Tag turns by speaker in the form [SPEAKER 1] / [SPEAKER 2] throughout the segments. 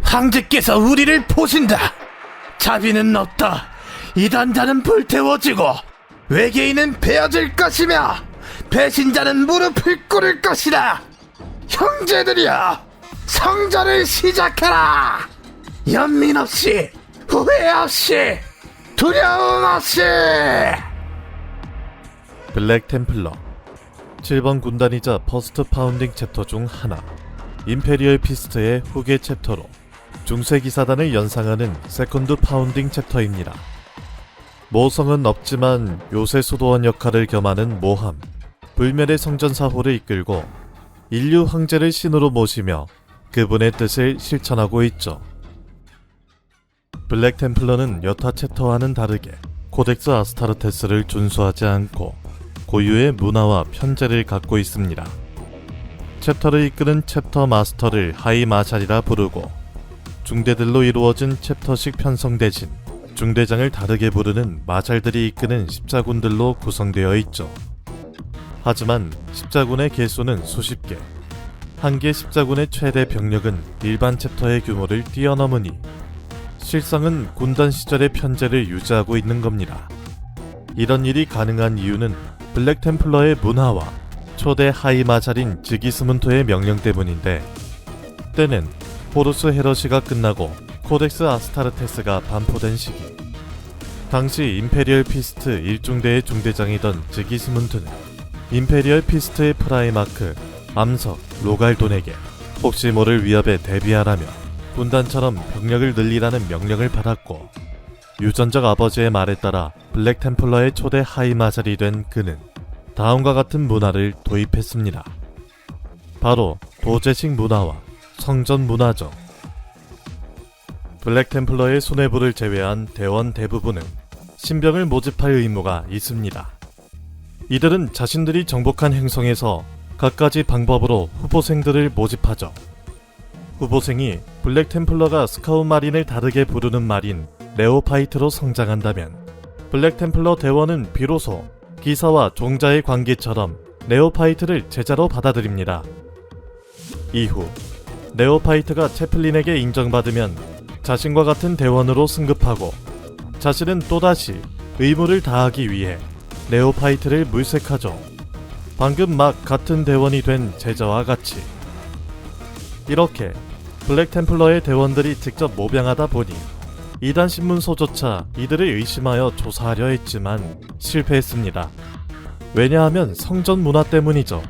[SPEAKER 1] 황제께서 우리를 보신다. 자비는 없다. 이단자는 불태워지고 외계인은 베어질 것이며 배신자는 무릎을 꿇을 것이다. 형제들이여, 성전을 시작하라. 연민 없이 후회 없이 두려움 없이.
[SPEAKER 2] 블랙 템플러 7번 군단이자 퍼스트 파운딩 챕터 중 하나 임페리얼 피스트의 후계 챕터로 중세 기사단을 연상하는 세컨드 파운딩 챕터입니다. 모성은 없지만 요새 수도원 역할을 겸하는 모함, 불멸의 성전 사호를 이끌고 인류 황제를 신으로 모시며 그분의 뜻을 실천하고 있죠. 블랙 템플러는 여타 챕터와는 다르게 코덱스 아스타르테스를 준수하지 않고 고유의 문화와 편제를 갖고 있습니다. 챕터를 이끄는 챕터 마스터를 하이 마샬이라 부르고 중대들로 이루어진 챕터식 편성 대신 중대장을 다르게 부르는 마샬들이 이끄는 십자군들로 구성되어 있죠. 하지만 십자군의 개수는 수십 개. 한 개 십자군의 최대 병력은 일반 챕터의 규모를 뛰어넘으니 실상은 군단 시절의 편제를 유지하고 있는 겁니다. 이런 일이 가능한 이유는 블랙 템플러의 문화와 초대 하이마잘인 지기스문토의 명령 때문인데 때는 호루스 헤러시가 끝나고 코덱스 아스타르테스가 반포된 시기 당시 임페리얼 피스트 1중대의 중대장이던 지기스문트는 임페리얼 피스트의 프라이마크 암석 로갈돈에게 혹시 모를 위협에 대비하라며 군단처럼 병력을 늘리라는 명령을 받았고 유전적 아버지의 말에 따라 블랙 템플러의 초대 하이마잘이 된 그는 다음과 같은 문화를 도입했습니다. 바로 도제식 문화와 성전 문화죠. 블랙 템플러의 수뇌부를 제외한 대원 대부분은 신병을 모집할 의무가 있습니다. 이들은 자신들이 정복한 행성에서 갖가지 방법으로 후보생들을 모집하죠. 후보생이 블랙 템플러가 스카우 마린을 다르게 부르는 말인 네오파이트로 성장한다면 블랙 템플러 대원은 비로소 기사와 종자의 관계처럼 네오파이트를 제자로 받아들입니다. 이후 네오파이트가 채플린에게 인정받으면 자신과 같은 대원으로 승급하고 자신은 또다시 의무를 다하기 위해 네오파이트를 물색하죠. 방금 막 같은 대원이 된 제자와 같이 이렇게 블랙 템플러의 대원들이 직접 모병하다 보니 이단 신문소조차 이들을 의심하여 조사하려 했지만 실패했습니다. 왜냐하면 성전 문화 때문이죠.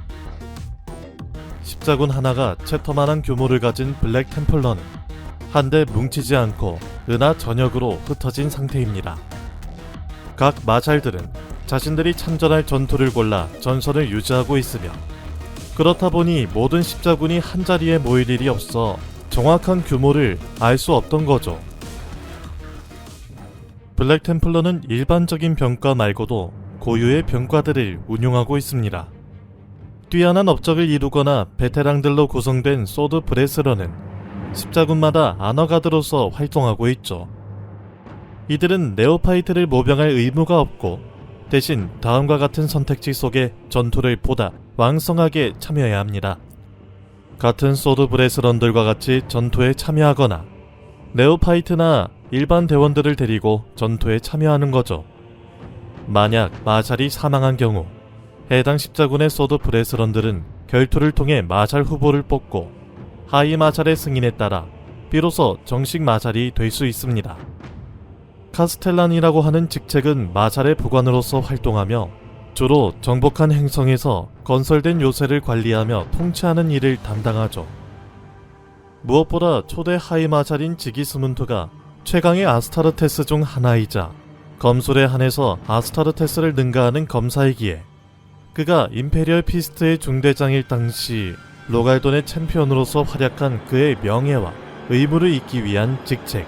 [SPEAKER 2] 십자군 하나가 챕터만한 규모를 가진 블랙 템플러는 한데 뭉치지 않고 은하 전역으로 흩어진 상태입니다. 각 마샬들은 자신들이 참전할 전투를 골라 전선을 유지하고 있으며 그렇다 보니 모든 십자군이 한자리에 모일 일이 없어 정확한 규모를 알 수 없던 거죠. 블랙 템플러는 일반적인 병과 말고도 고유의 병과들을 운용하고 있습니다. 뛰어난 업적을 이루거나 베테랑들로 구성된 소드 브레스러는 십자군마다 아너가드로서 활동하고 있죠. 이들은 네오파이트를 모병할 의무가 없고 대신 다음과 같은 선택지 속에 전투를 보다 왕성하게 참여해야 합니다. 같은 소드 브레스런들과 같이 전투에 참여하거나 네오파이트나 일반 대원들을 데리고 전투에 참여하는 거죠. 만약 마샬이 사망한 경우 해당 십자군의 소드 브레스런들은 결투를 통해 마샬 후보를 뽑고 하이 마샬의 승인에 따라 비로소 정식 마샬이 될 수 있습니다. 카스텔란이라고 하는 직책은 마샬의 부관으로서 활동하며 주로 정복한 행성에서 건설된 요새를 관리하며 통치하는 일을 담당하죠. 무엇보다 초대 하이 마샬인 지기스문트가 최강의 아스타르테스 중 하나이자 검술에 한해서 아스타르테스를 능가하는 검사이기에 그가 임페리얼 피스트의 중대장일 당시 로갈돈의 챔피언으로서 활약한 그의 명예와 의무를 잇기 위한 직책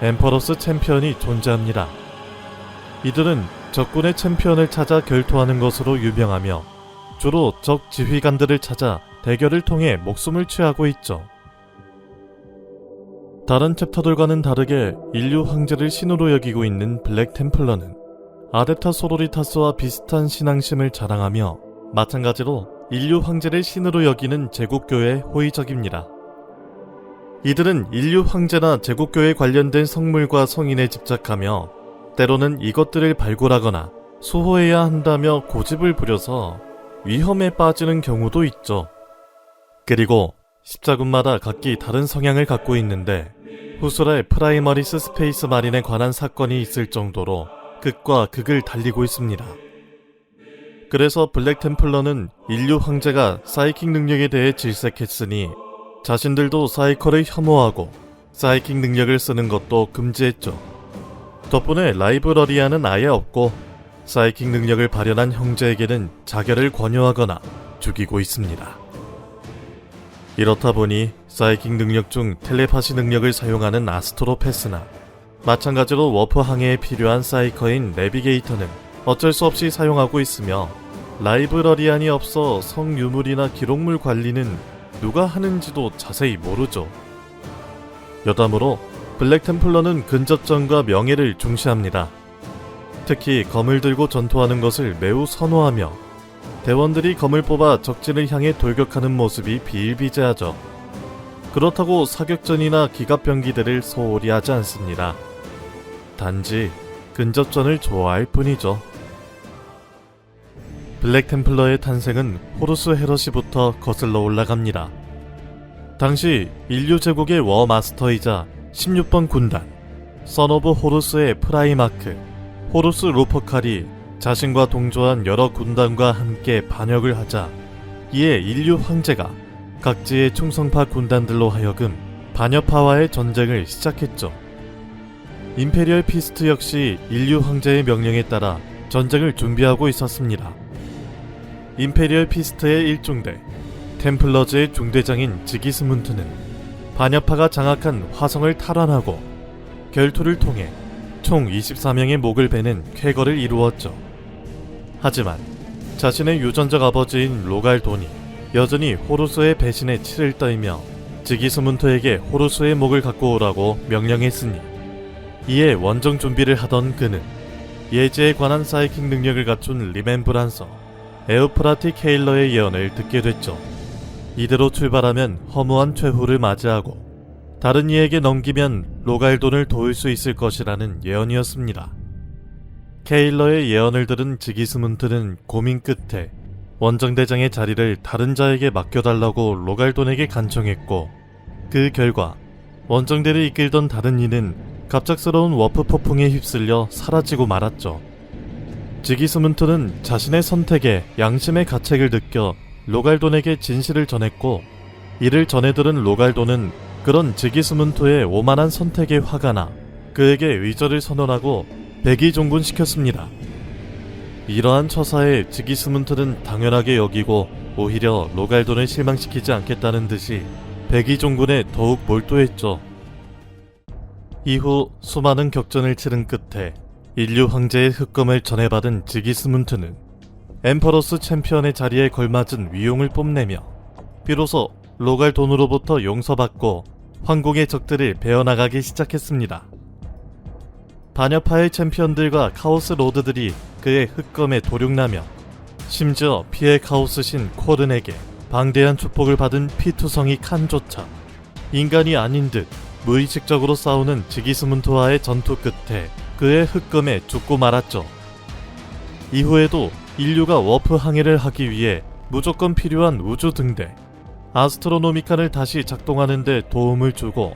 [SPEAKER 2] 엠퍼러스 챔피언이 존재합니다. 이들은 적군의 챔피언을 찾아 결투하는 것으로 유명하며 주로 적 지휘관들을 찾아 대결을 통해 목숨을 취하고 있죠. 다른 챕터들과는 다르게 인류 황제를 신으로 여기고 있는 블랙 템플러는 아데타 소로리타스와 비슷한 신앙심을 자랑하며 마찬가지로 인류 황제를 신으로 여기는 제국교에 호의적입니다. 이들은 인류 황제나 제국교에 관련된 성물과 성인에 집착하며 때로는 이것들을 발굴하거나 수호해야 한다며 고집을 부려서 위험에 빠지는 경우도 있죠. 그리고 십자군마다 각기 다른 성향을 갖고 있는데 후술의 프라이머리스 스페이스 마린에 관한 사건이 있을 정도로 극과 극을 달리고 있습니다. 그래서 블랙 템플러는 인류 황제가 사이킹 능력에 대해 질색했으니 자신들도 사이커를 혐오하고 사이킹 능력을 쓰는 것도 금지했죠. 덕분에 라이브러리아는 아예 없고 사이킹 능력을 발현한 형제에게는 자결을 권유하거나 죽이고 있습니다. 이렇다 보니 사이킹 능력 중 텔레파시 능력을 사용하는 아스트로패스나 마찬가지로 워프 항해에 필요한 사이커인 내비게이터는 어쩔 수 없이 사용하고 있으며 라이브러리안이 없어 성유물이나 기록물 관리는 누가 하는지도 자세히 모르죠. 여담으로 블랙 템플러는 근접전과 명예를 중시합니다. 특히 검을 들고 전투하는 것을 매우 선호하며 대원들이 검을 뽑아 적진을 향해 돌격하는 모습이 비일비재하죠. 그렇다고 사격전이나 기갑병기들을 소홀히 하지 않습니다. 단지 근접전을 좋아할 뿐이죠. 블랙 템플러의 탄생은 호루스 헤러시부터 거슬러 올라갑니다. 당시 인류 제국의 워 마스터이자 16번 군단 선 오브 호루스의 프라이마크 호루스 루퍼칼이 자신과 동조한 여러 군단과 함께 반역을 하자 이에 인류 황제가 각지의 충성파 군단들로 하여금 반역파와의 전쟁을 시작했죠. 임페리얼 피스트 역시 인류 황제의 명령에 따라 전쟁을 준비하고 있었습니다. 임페리얼 피스트의 일중대 템플러즈의 중대장인 지기스문트는 반역파가 장악한 화성을 탈환하고 결투를 통해 총 24명의 목을 베는 쾌거를 이루었죠. 하지만 자신의 유전적 아버지인 로갈돈이 여전히 호루스의 배신에 치를 떨며 지기스문트에게 호루스의 목을 갖고 오라고 명령했으니 이에 원정 준비를 하던 그는 예지에 관한 사이킹 능력을 갖춘 리멘브란서 에우프라티 케일러의 예언을 듣게 됐죠. 이대로 출발하면 허무한 최후를 맞이하고 다른 이에게 넘기면 로갈돈을 도울 수 있을 것이라는 예언이었습니다. 케일러의 예언을 들은 지기스문트는 고민 끝에 원정대장의 자리를 다른 자에게 맡겨달라고 로갈돈에게 간청했고 그 결과 원정대를 이끌던 다른 이는 갑작스러운 워프 폭풍에 휩쓸려 사라지고 말았죠. 지기스문트는 자신의 선택에 양심의 가책을 느껴 로갈돈에게 진실을 전했고 이를 전해 들은 로갈돈은 그런 지기스문트의 오만한 선택에 화가 나 그에게 의절을 선언하고 백의종군 시켰습니다. 이러한 처사에 지기스문트는 당연하게 여기고 오히려 로갈돈을 실망시키지 않겠다는 듯이 백의종군에 더욱 몰두했죠. 이후 수많은 격전을 치른 끝에 인류 황제의 흑검을 전해받은 지기스문트는 엠퍼러스 챔피언의 자리에 걸맞은 위용을 뽐내며 비로소 로갈 돈으로부터 용서받고 황궁의 적들을 베어나가기 시작했습니다. 반야파의 챔피언들과 카오스 로드들이 그의 흑검에 도륙나며 심지어 피해 카오스 신 코른에게 방대한 축복을 받은 피투성이 칸조차 인간이 아닌 듯 무의식적으로 싸우는 지기스문트와의 전투 끝에 그의 흑검에 죽고 말았죠. 이후에도 인류가 워프 항해를 하기 위해 무조건 필요한 우주 등대 아스트로노미칸을 다시 작동하는데 도움을 주고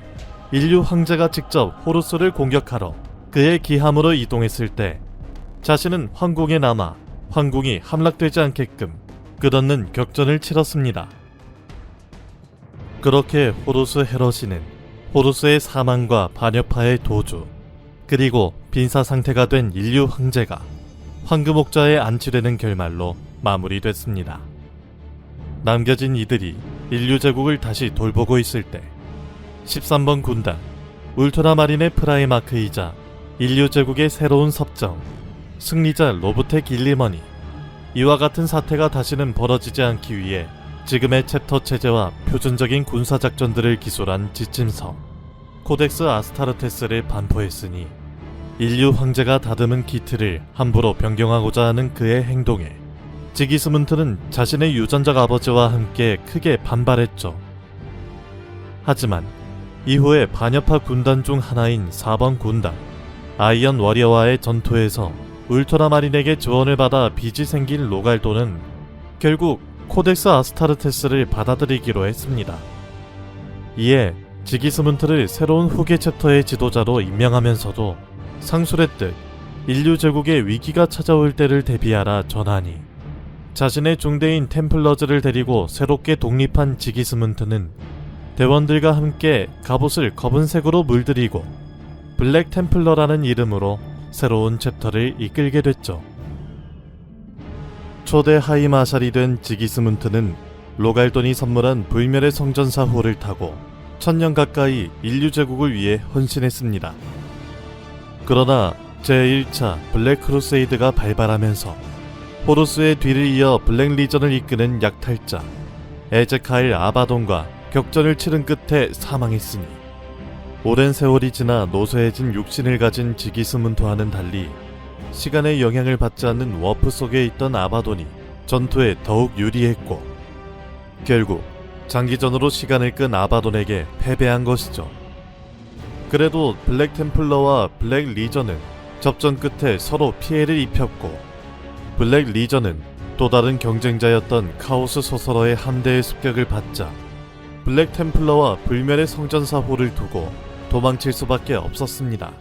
[SPEAKER 2] 인류 황제가 직접 호루스를 공격하러 그의 기함으로 이동했을 때 자신은 황궁에 남아 황궁이 함락되지 않게끔 끝없는 격전을 치렀습니다. 그렇게 호루스 헤러시는 호루스의 사망과 반역파의 도주 그리고 빈사 상태가 된 인류 황제가 황금옥자에 안치되는 결말로 마무리됐습니다. 남겨진 이들이 인류 제국을 다시 돌보고 있을 때 13번 군단 울트라마린의 프라이마크이자 인류 제국의 새로운 섭정 승리자 로브테 길리머니 이와 같은 사태가 다시는 벌어지지 않기 위해 지금의 챕터 체제와 표준적인 군사 작전들을 기술한 지침서 코덱스 아스타르테스를 반포했으니 인류 황제가 다듬은 기틀을 함부로 변경하고자 하는 그의 행동에 지기스문트는 자신의 유전적 아버지와 함께 크게 반발했죠. 하지만 이후에 반여파 군단 중 하나인 4번 군단 아이언 워리어와의 전투에서 울트라마린에게 지원을 받아 빚이 생긴 로갈도는 결국 코덱스 아스타르테스를 받아들이기로 했습니다. 이에 지기스문트를 새로운 후계 챕터의 지도자로 임명하면서도 상술했듯 인류 제국의 위기가 찾아올 때를 대비하라 전하니 자신의 중대인 템플러즈를 데리고 새롭게 독립한 지기스문트는 대원들과 함께 갑옷을 검은색으로 물들이고 블랙 템플러라는 이름으로 새로운 챕터를 이끌게 됐죠. 초대 하이마샬이 된 지기스문트는 로갈돈이 선물한 불멸의 성전 사호를 타고 천년 가까이 인류 제국을 위해 헌신했습니다. 그러나 제1차 블랙 크루세이드가 발발하면서 호루스의 뒤를 이어 블랙 리전을 이끄는 약탈자 에제카일 아바돈과 격전을 치른 끝에 사망했으니 오랜 세월이 지나 노쇠해진 육신을 가진 지기스문트와는 달리 시간의 영향을 받지 않는 워프 속에 있던 아바돈이 전투에 더욱 유리했고 결국 장기전으로 시간을 끈 아바돈에게 패배한 것이죠. 그래도 블랙 템플러와 블랙 리전은 접전 끝에 서로 피해를 입혔고 블랙 리전은 또 다른 경쟁자였던 카오스 소설어의 함대의 습격을 받자 블랙 템플러와 불멸의 성전사호를 두고 도망칠 수밖에 없었습니다.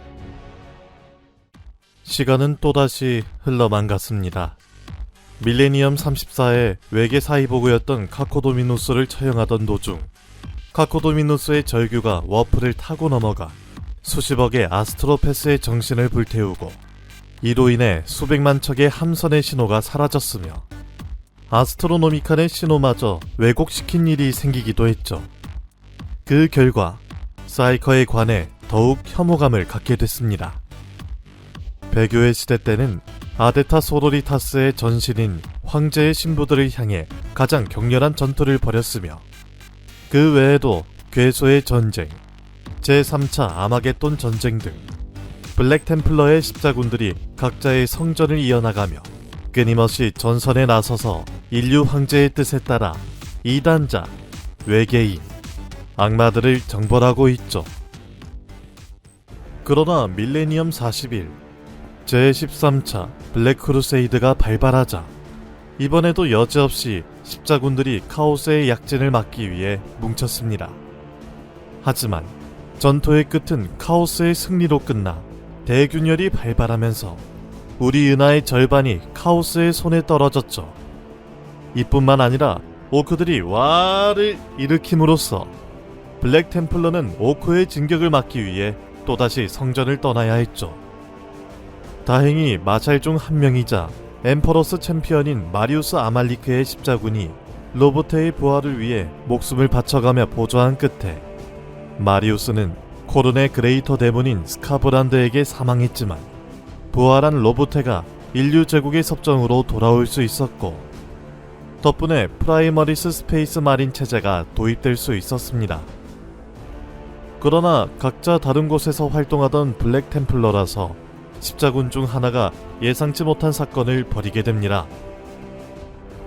[SPEAKER 2] 시간은 또다시 흘러만 갔습니다. 밀레니엄 34의 외계 사이보그였던 카코도미누스를 처형하던 도중 카코도미누스의 절규가 워프를 타고 넘어가 수십억의 아스트로패스의 정신을 불태우고 이로 인해 수백만 척의 함선의 신호가 사라졌으며 아스트로노미칸의 신호마저 왜곡시킨 일이 생기기도 했죠. 그 결과 사이커에 관해 더욱 혐오감을 갖게 됐습니다. 배교의 시대 때는 아데타 소로리타스의 전신인 황제의 신부들을 향해 가장 격렬한 전투를 벌였으며 그 외에도 괴소의 전쟁, 제3차 아마겟돈 전쟁 등 블랙 템플러의 십자군들이 각자의 성전을 이어나가며 끊임없이 전선에 나서서 인류 황제의 뜻에 따라 이단자, 외계인, 악마들을 정벌하고 있죠. 그러나 밀레니엄 41, 제13차 블랙 크루세이드가 발발하자 이번에도 여지없이 십자군들이 카오스의 약진을 막기 위해 뭉쳤습니다. 하지만 전투의 끝은 카오스의 승리로 끝나 대균열이 발발하면서 우리 은하의 절반이 카오스의 손에 떨어졌죠. 이뿐만 아니라 오크들이 와를 일으킴으로써 블랙 템플러는 오크의 진격을 막기 위해 또다시 성전을 떠나야 했죠. 다행히 마샬 중 한 명이자 엠퍼러스 챔피언인 마리우스 아말리크의 십자군이 로보테의 부활을 위해 목숨을 바쳐가며 보조한 끝에 마리우스는 코른의 그레이터 대문인 스카브란드에게 사망했지만 부활한 로보테가 인류 제국의 섭정으로 돌아올 수 있었고 덕분에 프라이머리스 스페이스 마린 체제가 도입될 수 있었습니다. 그러나 각자 다른 곳에서 활동하던 블랙 템플러라서 십자군 중 하나가 예상치 못한 사건을 벌이게 됩니다.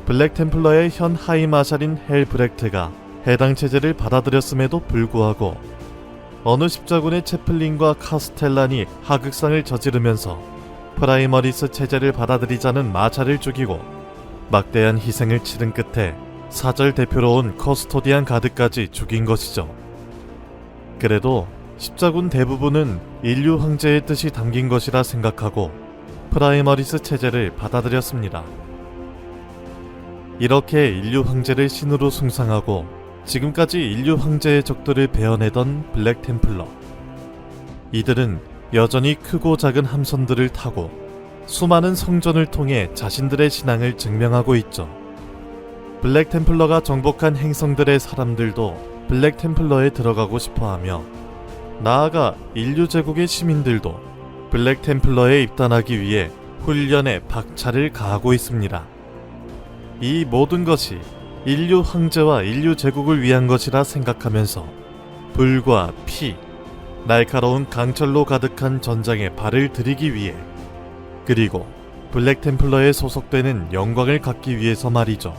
[SPEAKER 2] 블랙 템플러의 현 하이 마샬인 헬 브렉트가 해당 체제를 받아들였음에도 불구하고 어느 십자군의 채플린과 카스텔란이 하극상을 저지르면서 프라이머리스 체제를 받아들이자는 마차를 죽이고 막대한 희생을 치른 끝에 사절 대표로 온 커스토디안 가드까지 죽인 것이죠. 그래도 십자군 대부분은 인류 황제의 뜻이 담긴 것이라 생각하고 프라이머리스 체제를 받아들였습니다. 이렇게 인류 황제를 신으로 숭상하고 지금까지 인류 황제의 적들을 베어내던 블랙 템플러. 이들은 여전히 크고 작은 함선들을 타고 수많은 성전을 통해 자신들의 신앙을 증명하고 있죠. 블랙 템플러가 정복한 행성들의 사람들도 블랙 템플러에 들어가고 싶어 하며 나아가 인류 제국의 시민들도 블랙 템플러에 입단하기 위해 훈련에 박차를 가하고 있습니다. 이 모든 것이 인류 황제와 인류 제국을 위한 것이라 생각하면서 불과 피, 날카로운 강철로 가득한 전장에 발을 들이기 위해 그리고 블랙 템플러에 소속되는 영광을 갖기 위해서 말이죠.